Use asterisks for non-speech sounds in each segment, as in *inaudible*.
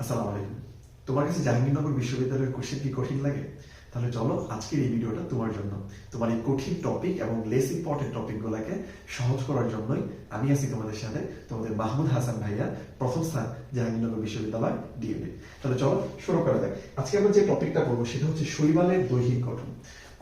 আসসালামু আলাইকুম। তোমার কাছে জাহাঙ্গীরনগর বিশ্ববিদ্যালয়ের কোশ্চেন কি কঠিন লাগে? তাহলে চলো আজকের এই ভিডিওটা তোমার জন্য। তোমার এই কঠিন টপিক এবং লেস ইম্পর্টেন্ট টপিকগুলোকে সহজ করার জন্যই আমি আছি তোমাদের সাথে, তোমাদের মাহমুদ হাসান ভাইয়া, প্রথম স্থান জাহাঙ্গীরনগর বিশ্ববিদ্যালয় ডিএবি তাহলে চলো শুরু করা যাক। আজকে আমরা যে টপিকটা বলব সেটা হচ্ছে শৈবালের দৈহিক গঠন।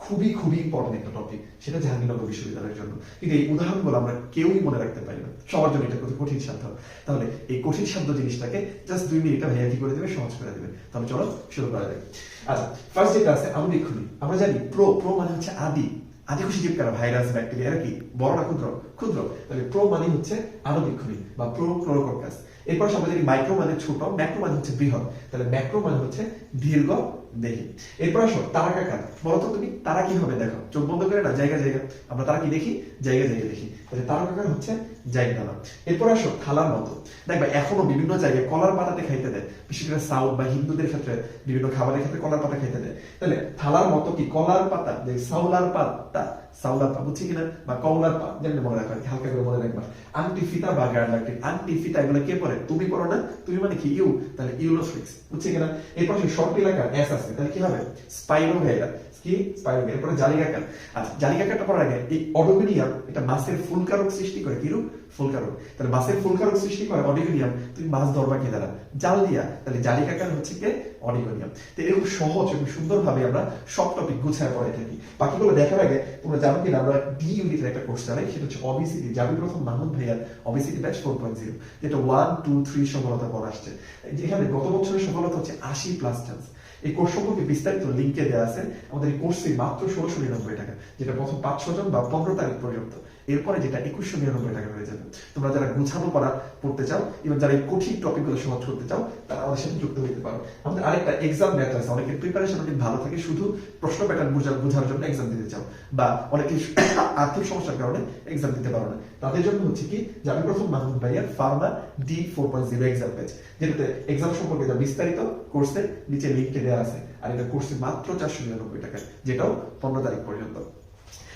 খুবই খুবই ইম্পর্টেন্ট একটা টপিক সেটা জাহাঙ্গীরনগর বিশ্ববিদ্যালয়ের জন্য। কিন্তু এই উদাহরণগুলো আমরা কেউই মনে রাখতে পারি না। সবার জন্য এটা কত কঠিন সাধ্য। তাহলে এই কঠিন সাধ্য জিনিসটাকে জাস্ট দুই মিনিটে ভাইয়া কি করে দেবে? সহজ করে দেবে। তাহলে চলো শুরু করা যাক। আচ্ছা ফার্স্ট যেটা আছে আণবিক্ষণি আমরা জানি প্রো প্রো মানে হচ্ছে আদি। আদি খুশি জীবকারা ভাইরাস, ব্যাকটেরিয়া, এরা কি? বড় না ক্ষুদ্র ক্ষুদ্র। তাহলে প্রো মানে হচ্ছে আণবিক্ষণি বা প্রো ক্লোরোকোকাস এরপর সবাই জানি মাইক্রো মানে ছোট ম্যাক্রো মানে হচ্ছে বৃহৎ। তাহলে ম্যাক্রো মানে হচ্ছে দীর্ঘ দেখি। এরপর আসো তারাকাকার বলতো তুমি, তারা কি হবে দেখো। চোখ বন্ধ করে না, জায়গা জায়গা। আমরা তারা কি দেখি? জায়গা জায়গা দেখি। তাহলে তারাকাকার হচ্ছে জায়গা না এরপর আসো, থালার মতো। দেখবা, এখনও বিভিন্ন জায়গায় কলার পাতাতে খাইতে দেয়। বিশেষ করে সাউথ বা হিন্দুদের ক্ষেত্রে, বিভিন্ন খাবারের ক্ষেত্রে কলার পাতা খাইতে দেয়। তাহলে থালার মতো কি? কলার পাতা, যে সাউলার পাতা সাউলার পাতা, বুঝছি কিনা? বা কমলার পাত, যেমনি মনে রাখবা হালকা করে মনে রাখবা। আংটি ফিতা বা গার্ডারটি আংটি ফিতা, এগুলো কে পরে? তুমি পড়ো না? তুমি মানে কি? ইউ? তাহলে ইউলোফ্লিক্স, বুঝছি কিনা? এরপর শর্ট এলাকা এস আছে, তাহলে কি হবে স্পাইরোভেরা কি? স্পাইরোভেরা এরপরে জালিকাকার আচ্ছা জালিকাকারটা পড়ার আগে, এই অডোমিনিয়াম এটা মাছের ফুলকারক সৃষ্টি করে। কিরূপ? ফুলকারক। তাহলে মাছের ফুলকারক সৃষ্টি করে অডিগোনিয়াম তুমি মাছ ধরবা কে দ্বারা? জাল দিয়া। তাহলে জালিকাকার হচ্ছে কে? অডিগোনিয়াম তো এরকম সহজ এবং সুন্দরভাবে আমরা সব টপিক গুছায় পড়ে থাকি। বাকিগুলো দেখার আগে, তোমরা জানো কিনা, আমরা ডি ইউনিটের একটা কোর্স চালাই, সেটা হচ্ছে অবিসিটি যাবি প্রথম মাহমুদ ভাইয়ার অবিসিটি ব্যাচ ফোর পয়েন্ট জিরো যেটা ওয়ান টু থ্রি সফলতা পর আসছে। যেখানে গত বছরের সফলতা হচ্ছে আশি প্লাস চান্স এই কোর্স সম্পর্কে বিস্তারিত লিঙ্কে দেওয়া আছে। আমাদের এই কোর্স মাত্র ষোলোশো নিরানব্বই টাকা, যেটা প্রথম পাঁচশো জন বা পনেরো তারিখ পর্যন্ত। এরপরে যেটা একুশশো নিরানব্বই টাকা হয়ে যাবে। তোমরা যারা গুছানো করা পড়তে চাও, এবং যারা এই কঠিন টপিকগুলো সহজ করতে চাও, তারা আমাদের সাথে যুক্ত হতে পারো। আমাদের আরেকটা এক্সাম ব্যাচ আছে। অনেকের প্রিপারেশন অনেক ভালো থাকে, শুধু প্রশ্ন প্যাটার্ন বোঝার বোঝার জন্য এক্সাম দিতে চাও, বা অনেকে *coughs* আর্থিক সমস্যার কারণে এক্সাম দিতে পারো না। তাদের জন্য হচ্ছে কি, যে আমি প্রথম মাহমুদ ভাইয়ের pharma D four point zero exam batch যেটাতে এক্সাম সম্পর্কে যা বিস্তারিত কোর্সের নিচে লিঙ্কে দেওয়া আছে। আর এটা কোর্সে মাত্র চারশো নিরানব্বই টাকা যেটাও পনেরো তারিখ পর্যন্ত।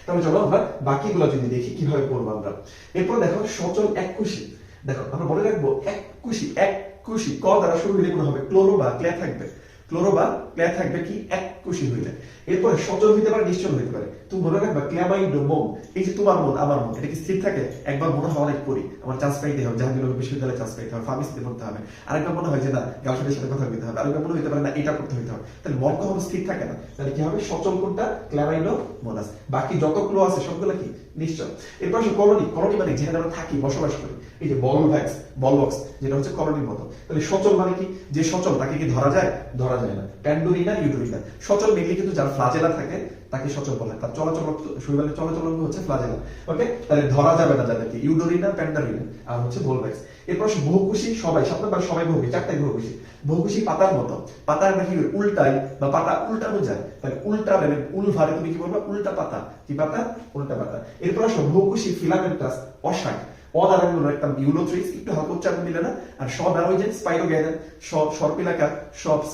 তাহলে চলো আমরা বাকিগুলো যদি দেখি, কীভাবে পড়ব আমরা? এরপর দেখো, সচল এক খুশি দেখো, আমরা বলে রাখব এক খুশি এক খুশি ক দ্বারা শুরু হলে কোনো হবে, ক্লোরো বা ক্লে থাকবে। ক্লোরো বা থাকবে কি? এক খুশি হইলে এরপরে সচল হইতে পারে নিশ্চল হইতে পারে। তুমি মনে রাখবা ক্ল্যামাইড মন এই যে তোমার মন, আমার মন, এটা কি স্থির থাকে? একবার মনে হয় অনেক পড়ি। আমার চান্স পাইতে হবে জাহাঙ্গীরনগর বিশ্ববিদ্যালয়ে চান্স পাইতে হবে, ফার্মেসিতে পড়তে হবে। আরেকবার মনে হয় যে না গার্লফ্রেন্ডের সাথে কথা বলতে হবে। আরেকবার মনে হইতে পারে না, এটা করতে হইতে হবে। তাহলে মন কখনো স্থির থাকে না। তাহলে কি হবে? সচল কোনটা? ক্ল্যামাইড মনাস বাকি যত ক্লো আছে, সবগুলো কি? নিশ্চল এরপর আসে কলোনি কলোনি মানে যেখানে আমরা থাকি, বসবাস করি। এই যে বল ভ্যাক্স, বল বক্স, যেটা হচ্ছে কলোনির মতো। তাহলে সচল মানে কি? যে সচল, তাকে কি ধরা যায়? ধরা যায় না। প্যান্ডোরিনা ইউডোরিনা সচল মেনলি কিন্তু যার ফ্লাজেলা থাকে তাকে সচল বলে তার চলাচল শৈবালের চলাচল অঙ্গ হচ্ছে ফ্লাজেলা। ওকে তাহলে ধরা যাবে না যাদেরকে। ইউডোরিনা, প্যান্ডারিনা আর হচ্ছে ভোলভ্যাক্স এরপর বহুকুশি সবাই। নম্বর সবাই বহুকুশি চারটাই বহুকুশি বহুকুশি পাতার মতো। পাতার নাকি উল্টাই বা পাতা উল্টানো যায়। তাহলে উল্টা মানে উল ভারে, তুমি কি বলবা? উল্টা পাতা। কি পাতা? উল্টা পাতা। এরপর আসো বহুকুশি ফিলামেন্টাস অশাক একটা হালকা উচ্চারণ না? আর সব সব সব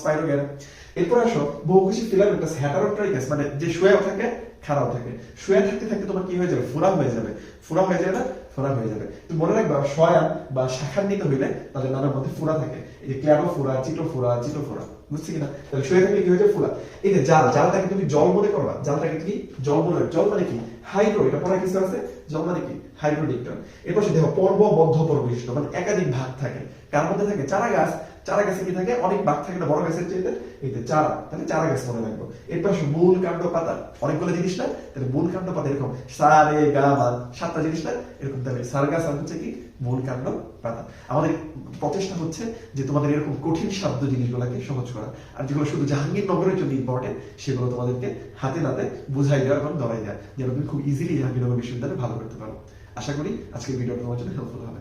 এরপর আসো বহুকুশি ফিলামেন্টাস হ্যাটারোট্রাইকাস মানে যে থাকে খারাপ থাকে। শুয়ে থাকতে থাকতে তোমার কি হয়ে যাবে? ফোরা হয়ে যাবে। ফোরা হয়ে যাবে না? হয়ে যাবে। মনে রাখবা, শয়ান বা শাখান্বিত হইলে তাদের নানার মধ্যে ফোরা থাকে। এই যে ক্ল্যারো ফোড়া চিটো ফোড়া চিটো ফোরা বুঝছি কিনা? তাহলে শুয়ে থাকলে কি হয়েছে? ফোরা এই যে জাল, জালটাকে তুমি জল মনে করবা জালটাকে তুমি জল মনে জল মানে কি? হাইড্রো, এটা পড়া কিছু আছে? জল মানে কি? হাইড্রোডিকটন এরপর দেখো পর্ব বদ্ধ পরবিষ্ট মানে একাধিক ভাগ থাকে। কার মধ্যে থাকে? চারা গাছ চারা গাছে কি থাকে? অনেক ভাগ থাকে বড় গাছের চাইতে? এই যে চারা, তাহলে চারা গাছ মনে রাখব। এরপর মূল কাণ্ড পাতা। অনেকগুলো জিনিস না? তাহলে মূল কাণ্ড পাতা এরকম। সারে গা মা সাতটা জিনিস না? এরকম তাহলে সার গাছ আর হচ্ছে কি? মূল কাণ্ড পাতা। আমাদের প্রচেষ্টা হচ্ছে যে তোমাদের এরকম কঠিন শব্দ জিনিসগুলোকে সহজ করা। আর যেগুলো শুধু জাহাঙ্গীরনগরের জন্য ইম্পর্টেন্ট সেগুলো তোমাদেরকে হাতে নাতে বুঝাই দেওয়া এবং ধরাই দেওয়া, যেন তুমি খুব ইজিলি জাহাঙ্গীরনগর বিশ্ববিদ্যালয়ে ভালো করতে পারো। আশা করি আজকের ভিডিওটা তোমার জন্য হেল্পফুল হবে।